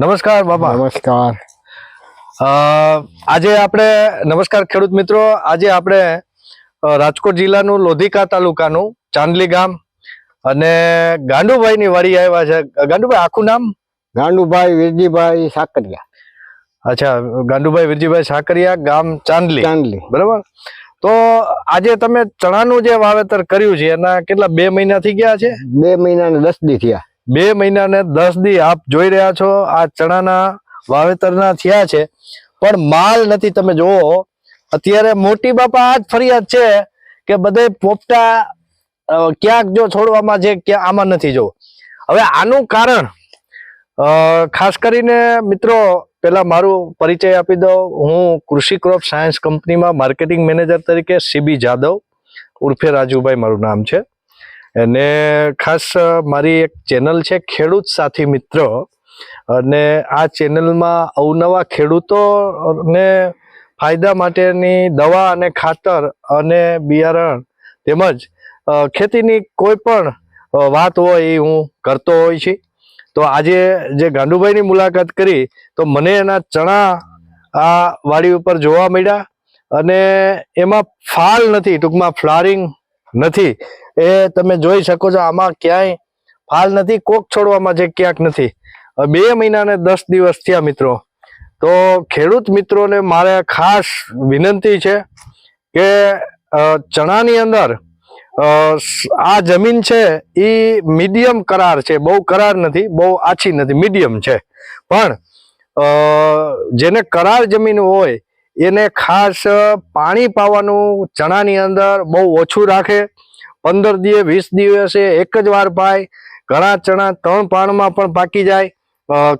નમસ્કાર બાપા નમસ્કાર. આજે આપણે નમસ્કાર ખેડૂત મિત્રો આજે આપણે રાજકોટ જિલ્લાનું લોધિકા તાલુકાનું ચાંદલી ગામ અને ગાંડુભાઈની વાડી આવ્યા છે. ગાંડુભાઈ આખું નામ? ગાંડુભાઈ વિરજીભાઈ સાકરિયા. અચ્છા ગાંડુભાઈ વિરજીભાઈ સાકરિયા ગામ ચાંદલી. ચાંદલી. બરાબર? તો આજે તમે ચણાનું જે વાવેતર કર્યું છે એના કેટલા બે મહિના થઈ ગયા છે? બે મહિના ને દસ દી થયા. બે મહિના ને દસ દી આપ જોઈ રહ્યા છો આ ચણાના વાવેતરના થયા છે. પણ માલ નથી તમે જોવો અત્યારે મોટી બાપા આ જ ફરિયાદ છે કે બધે પોપટા ક્યાંક જો છોડવામાં છે ક્યાં આમાં નથી જો હવે આનું કારણ ખાસ કરીને મિત્રો પેલા મારું પરિચય આપી દઉં હું કૃષિ ક્રોપ સાયન્સ કંપનીમાં માર્કેટિંગ મેનેજર તરીકે સીબી જાદવ ઉર્ફે રાજુભાઈ મારું નામ છે. અને ખાસ મારી એક ચેનલ છે ખેડૂત સાથી મિત્ર. અને આ ચેનલમાં અવનવા ખેડૂતોને ફાયદા માટેની દવા અને ખાતર અને બિયારણ તેમજ ખેતીની કોઈ પણ વાત હોય એ હું કરતો હોય છે. તો આજે જે ગાંડુભાઈની મુલાકાત કરી, તો મને એના ચણા આ વાડી ઉપર જોવા મળ્યા અને એમાં ફાલ નથી, ટૂંકમાં ફ્લારિંગ નથી. એ તમે જોઈ શકો છો, આમાં ક્યાંય ફાલ નથી, કોક છોડવામાં છે ક્યાંક નથી. બે મહિના ને દસ દિવસ થયા મિત્રો. તો ખેડૂત મિત્રોને મારે ખાસ વિનંતી છે કે ચણાની અંદર આ જમીન છે એ મીડિયમ કરાર છે. બહુ કરાર નથી, બહુ આછી નથી, મીડિયમ છે. પણ જેને કરાર જમીન હોય, એને ખાસ પાણી પાવાનું ચણાની અંદર બહુ ઓછું રાખે. પંદર દિવસે, વીસ દિવસે એક જ વાર પાય. ઘણા ચણા ત્રણ પાણમાં પણ પાકી જાય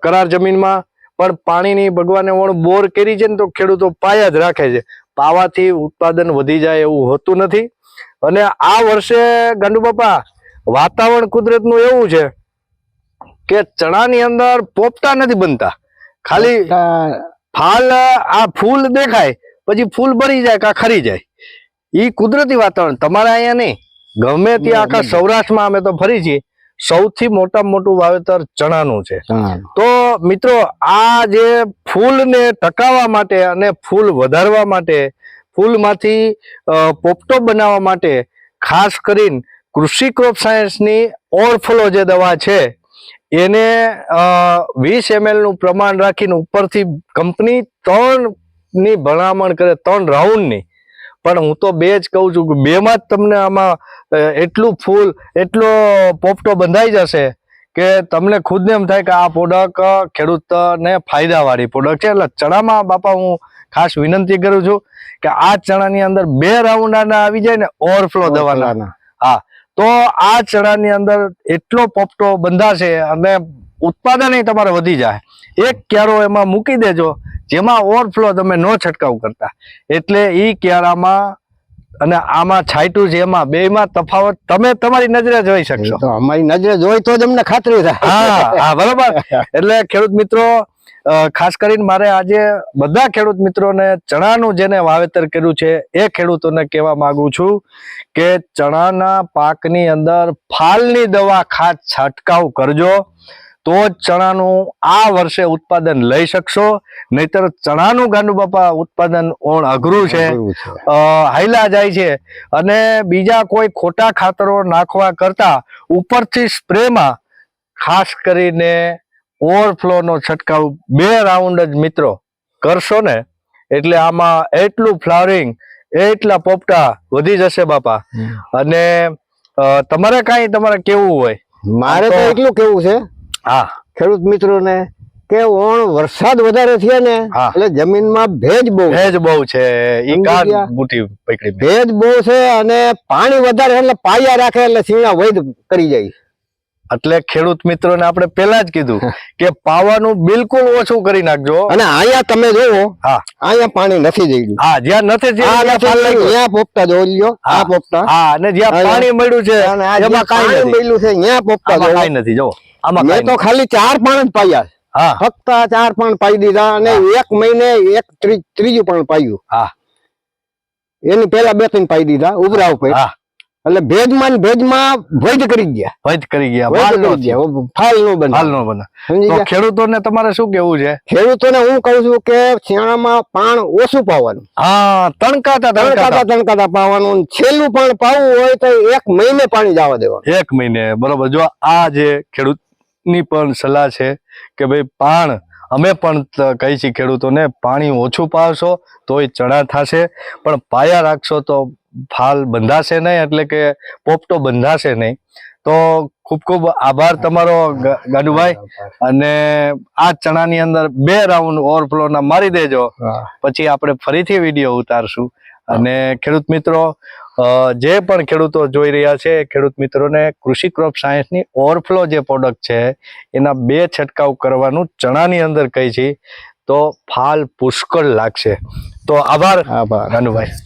કરાર જમીનમાં. પણ પાણીની ભગવાને વણ બોર કરી છે ને તો ખેડૂતો પાયા જ રાખે છે. પાવાથી ઉત્પાદન વધી જાય એવું હોતું નથી. અને આ વર્ષે ગાંડુ બાપા વાતાવરણ કુદરતનું એવું છે કે ચણાની અંદર પોપટા નથી બનતા. ખાલી ફાલ આ ફૂલ દેખાય પછી ફૂલ ભરી જાય કા ખરી જાય. ઈ કુદરતી વાતાવરણ તમારે અહીંયા નહીં. ગમે ત્યાં આખા સૌરાષ્ટ્રમાં અમે તો ફરી છીએ સૌથી મોટામાં મોટું વાવેતર ચણાનું છે. તો મિત્રો આ જે ફૂલને ટકાવવા માટે અને ફૂલ વધારવા માટે ફૂલમાંથી પોપટો બનાવવા માટે ખાસ કરીને કૃષિ ક્રોપ સાયન્સની ઓરફ્લો જે દવા છે, એને વીસ એમએલનું પ્રમાણ રાખીને ઉપરથી કંપની ત્રણની ભલામણ કરે, ત્રણ રાઉન્ડની. પણ હું તો બે જ કહું છું કે બેમાં જ તમને આમાં એટલું ફૂલ, એટલો પોપટો બંધાઈ જશે કે તમને ખુદને એમ થાય કે આ પ્રોડક્ટ ખેડૂતને ફાયદાવાળી પ્રોડક્ટ છે. એટલે ચણામાં બાપા હું ખાસ વિનંતી કરું છું કે આ ચણાની અંદર બે રાઉન્ડ આના આવી જાય ને ઓવરફ્લો દવાના. હા તો આ ચણાની અંદર એટલો પોપટો બંધાશે અને ઉત્પાદન તમારે વધી જાય. એક ક્યારો એમાં મૂકી દેજો જેમાં ઓવરફ્લો તમે નો છંટકાવ કરતા. એટલે એ ક્યારામાં અને આમાં છાંટ્યું છે એમાં બેમાં તફાવત તમે તમારી નજરે જોઈ શકશો. અમારી નજરે જોઈ તો જ અમને ખાતરી થાય. હા હા બરોબર. એટલે ખેડૂત મિત્રો ખાસ કરીને મારે આજે બધા ખેડૂત મિત્રોને ચણાનું જેને વાવેતર કર્યું છે એ ખેડૂતોને કહેવા માંગુ છું કે ચણાના પાકની અંદર ફાલની દવા ખાસ છંટકાવ કરજો તો જ ચણાનું આ વર્ષે ઉત્પાદન લઈ શકશો. નહીતર ચણાનું ગાંડુ બાપા ઉત્પાદન ઓણ અઘરું છે. હાઈલા જાય છે. અને બીજા કોઈ ખોટા ખાતરો નાખવા કરતા ઉપરથી સ્પ્રેમાં ખાસ કરીને ઓવરફ્લો નો છંટકાવ બે રાઉન્ડ જ મિત્રો કરશો ને એટલે આમાં એટલું ફ્લાવરિંગ એટલા પોપટા વધી જશે બાપા. અને તમારે કાંઈ તમારે કેવું હોય? મારે તો એટલું કેવું છે હા. ખેડૂત મિત્રોને કે ઓણ વરસાદ વધારે થયા ને. એટલે જમીનમાં ભેજ બહુ ભેજ બહુ છે. ભેજ બહુ છે અને પાણી વધારે એટલે પાયા રાખે એટલે સીણા વૈદ કરી જાય. એટલે ખેડૂત મિત્રોને આપણે પેલા જ કીધું કે પાવાનું બિલકુલ ઓછું કરી નાખજો. અને અહીંયા તમે જોવો હા. અહીંયા પાણી નથી જઈ ગયું હા જ્યાં નથી. અહીંયા પોપટા જોઈ લ્યો આ હા. પોપટા. હા અને જ્યાં પાણી મળ્યું છે એમાં કાંઈ મળ્યું છે ત્યાં પોપતા જોવો. કાંઈ નથી જો આમાં મેં તો ખાલી ચાર પાણ જ પાયા હા. ફક્ત ચાર પાણ પાઈ દીધા અને એક મહિને એક ત્રી- ત્રીજું પણ પાયું. હા. એની પેલા બે ત્રણ પાઈ દીધા ઉભરા ઉપર હા. એટલે ભેજમાં ને ભેજમાં ભેજ કરી ગયા. ભેજ કરી ગયા માલ નો ફાલ નો બને. હાલ નો બને. તો ખેડૂતોને તમારે શું કેવું છે? ખેડૂતોને હું કહું છું કે શિયાળામાં પાણ ઓછું પાવાનું. હા તણકાતા તણકાતા. તણકાતા પાવાનું. છેલ્લું પાણ પાવું હોય તો એક મહિને પાણી જવા દેવાનું. એક મહિને બરોબર. જો આ જે ખેડૂતની પણ સલાહ છે કે ભાઈ પાણ અમે પણ કહી છીએ ખેડૂતોને પાણી ઓછું પાવશો તોય ચણા થશે. પણ પાયા રાખશો તો ફાલ બંધાશે નહીં એટલે કે પોપટો બંધાશે નહીં. તો ખૂબ ખૂબ આભાર તમારો ગાડુભાઈ. અને આ ચણાની અંદર બે રાઉન્ડ ઓવરફ્લોના મારી દેજો. પછી આપણે ફરીથી વીડિયો ઉતારશું. અને ખેડૂત મિત્રો જે પણ ખેડૂતો જોઈ રહ્યા છે ખેડૂત મિત્રોને કૃષિ ક્રોપ સાયન્સની ઓવરફ્લો જે પ્રોડક્ટ છે એના બે છંટકાવ કરવાનું ચણાની અંદર કહી છે. તો ફાલ પુષ્કળ લાગશે. તો આભાર આભાર. ગાનુભાઈ